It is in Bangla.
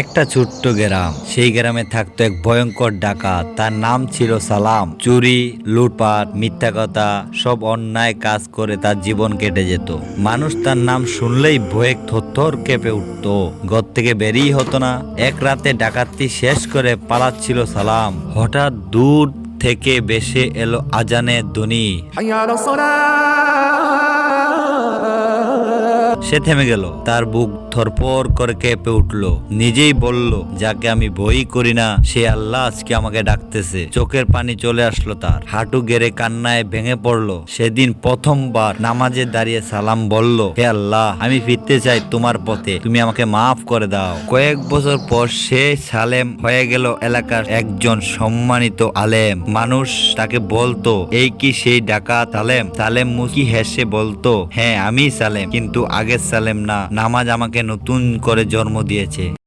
একটা ছোট্ট গ্রাম। সেই গ্রামে থাকতো এক ভয়ঙ্কর ডাকাত। তার নাম ছিল সালাম। চুরি, লুটপাট, মিথ্যা কথা, সব অন্যায় কাজ করে তার জীবন কেটে যেত। মানুষ তার নাম শুনলেই ভয়ে থর কেঁপে উঠত। ঘর থেকে বেরিয়ে হতো না। এক রাতে ডাকাতি শেষ করে পালাচ্ছিল সালাম। হঠাৎ দূর থেকে বেসে এলো আজানের ধ্বনি। সে থেমে গেল। তার বুক থরপর করে কেঁপে উঠল। নিজেই বলল, যাকে আমি ভয়ই করি না, সে আল্লাহ আজকে আমাকে ডাকতেছে। চোখের পানি চলে আসলো তার। হাঁটু গেড়ে কান্নায় ভেঙে পড়ল। সেদিন প্রথমবার নামাজে দাঁড়িয়ে সালাম বলল, হে আল্লাহ, আমি ফিরতে চাই তোমার পথে। তুমি আমাকে মাফ করে দাও। কয়েক বছর পর সে সালেম হয়ে গেল এলাকার একজন সম্মানিত আলেম। মানুষ তাকে বলতো, এই কি সেই ডাকাত সালেম সালেম মুখি হেসে বলতো হ্যাঁ আমি সালেম। কিন্তু সালেম না নামাজ আমাকে নতুন করে জন্ম দিয়েছে।